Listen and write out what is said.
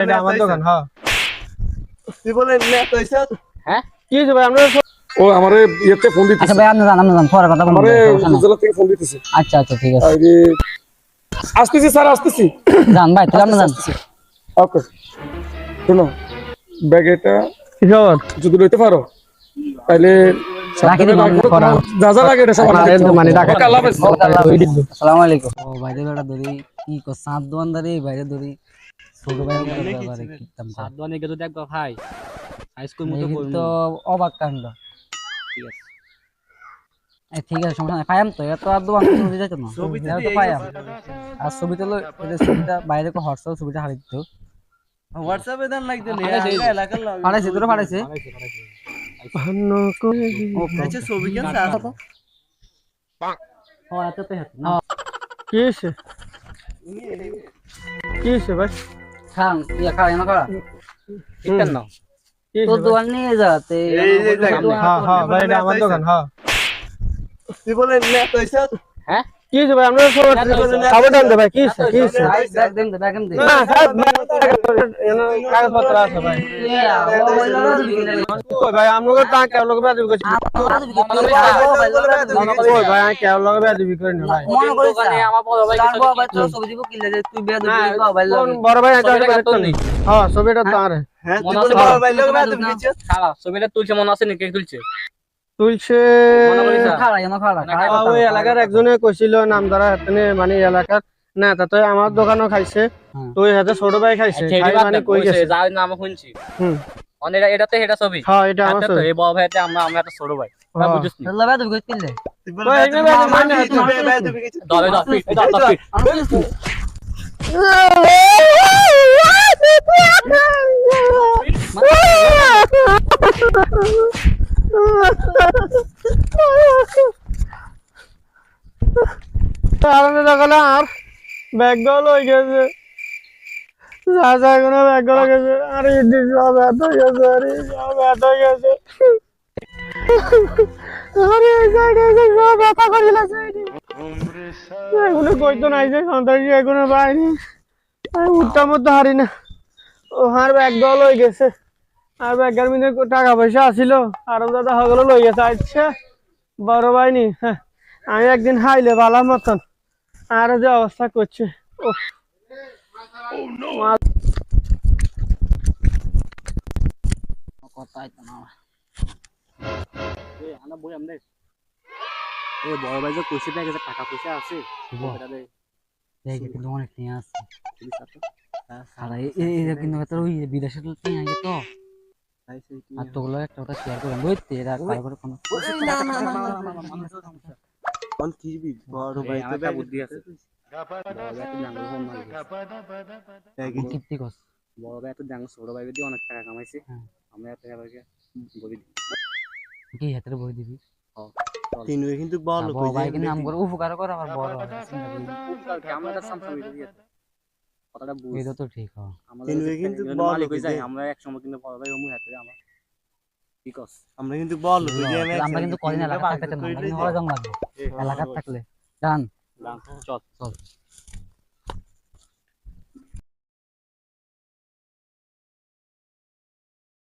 এটা আমার দোকান হ্যাঁ তুই বলে নেট হইছ? হ্যাঁ? কি হয়েছে ভাই আমরা ও আমারে ইয়েতে ফোন আচ্ছা ভাই আপনি জান আপনি জান পরে কথা বলব আমারে জেলা থেকে ফোন দিতেছে। আচ্ছা আচ্ছা ঠিক আছে। আরে আসতেছি স্যার আসতেছি। জান ভাই তাহলে আপনি জান ওকে। শোনো ব্যাগ কি খবর? যদি লইতে পারো তাহলে রাখি সাবধানে দিবো, রাখো, করা। তোমার যা যা লাগে এটা সব না, আনতে এর হবে। মানে টাকা- আল্লাহ হাফেজ। আসসালামু আলাইকুম। ও ভাই দিলোটা ধরি কি কর সাত দোকানদারি বাইরে ধরি ছোট ভাই ব্যাপারে কিতাম সাত দোকানে গেলে দেখবা ভাই হাইস্কুল মতো এই তো অবাক কাণ্ড। ঠিক আছে। এই ঠিক আছে সমস্যা নাই। পাইম তো এত আর দোকান ছবি যাইতো না। এরা তো পাইম আর ছবি তো এটা ছবিটা বাইরে কো হোয়াটসঅ্যাপ ছবিটা হারিয়ে দিত। হোয়াটসঅ্যাপে দেন নেই পাঠাইছে। এলাকার লোক। পাঠাইছে তোরা পাঠাইছে? ভান্ন করে ও আচ্ছা ছবি কেন ও এত তো হেত না কি কি হয়েছে ভাই? খান ইয়া খাড়া না খাড়া ঠিকঠাক নাও তো দোকান নিয়ে যাতে এই যে হ্যাঁ হ্যাঁ ভাই এটা আমার দোকান হ্যাঁ। তুই বলে নেট হইছ হ্যাঁ? কি ভাই আমরা সাবধান দে ভাই কি কি হয়েছে ব্যাগ দেন ব্যাগ দেন না স্যার কাগজপত্র আছে ভাই ভাই আমলোকে তা কেউ লোক বেয়াদবি করছি ওই ভাই আমি কেউ লোক বেয়াদবি করি না ভাই মনে করিস আমার বড় ভাই তার ছবি দিব কিনলে যে তুই বিয়া দিবি বড় ভাই এটা ছবিটা কাটতো হ্যাঁ ছবিটা তো আরে হ্যাঁ তুই মনে বলে আছে বাবা ভাই লোক না তুমি কিছু ছবিটা তুলছে মনে আছে নাকি তুলছে তুলছে। ওই এলাকার একজনে কইছিল নাম দ্বারা হাতে মানে এলাকার। না তাতে আমার দোকানও খাইছে। তো ওই হাতে ছোট ভাই খাইছে খাই মানে কই গেছে যার নাম শুনছি। হুম। অনেক এটা- এটাতে এটা ছবি। হ্যাঁ এটা আমার ছবি। এই বড় ভাইতে আমরা আমরা একটা ছোট ভাই নি? তুই তুই তুই- তুমি ধরে ধর ধর ধর আর ব্যাগগুলো হয়ে গেছে। যা যা কোনো গেছে, আরে ইডি সব এত গেছে, আরে গেছে। আরে যে বাইরে। আমি হারি না ও হয়ে গেছে। আর ব্যাগের মধ্যে টাকা পয়সা আসিল। আর দাদা হগলো লই গেছে। আচ্ছা বড় ভাই নি হ্যাঁ। আমি একদিন হাইলে বালা মতন। আর যে অবস্থা করছে বড় ভাই যে কইছে টাকা পয়সা আছে কিন্তু অনেক নিয়ে আছে কিন্তু বিদেশের নিয়ে তো আর তোগুলো একটা কথা শেয়ার করে বুঝতে তারপরে কোনো বড় ভাই ভাই তো আছে কীর্তি বড় ভাই ছোট ভাই দিয়ে অনেক টাকা কামাইছে। আমরা এত টাকা পয়সা গরিব কি হাতের বই দিবি তিন ওই কিন্তু বল বড় ভাই কিন্তু নাম করে উপকার করে আবার বড় আমরা তার সামনে দিয়ে কথাটা বুঝ এটা তো ঠিক হয় আমাদের কিন্তু কিন্তু বড় মালিক যায় আমরা এক সময় কিন্তু বড় ভাই অমু হাতে আমার আমরা কিন্তু বল আমরা কিন্তু কদিন এলাকা থাকতে না কিন্তু হরে লাগবে এলাকার থাকলে। জান চল। চল।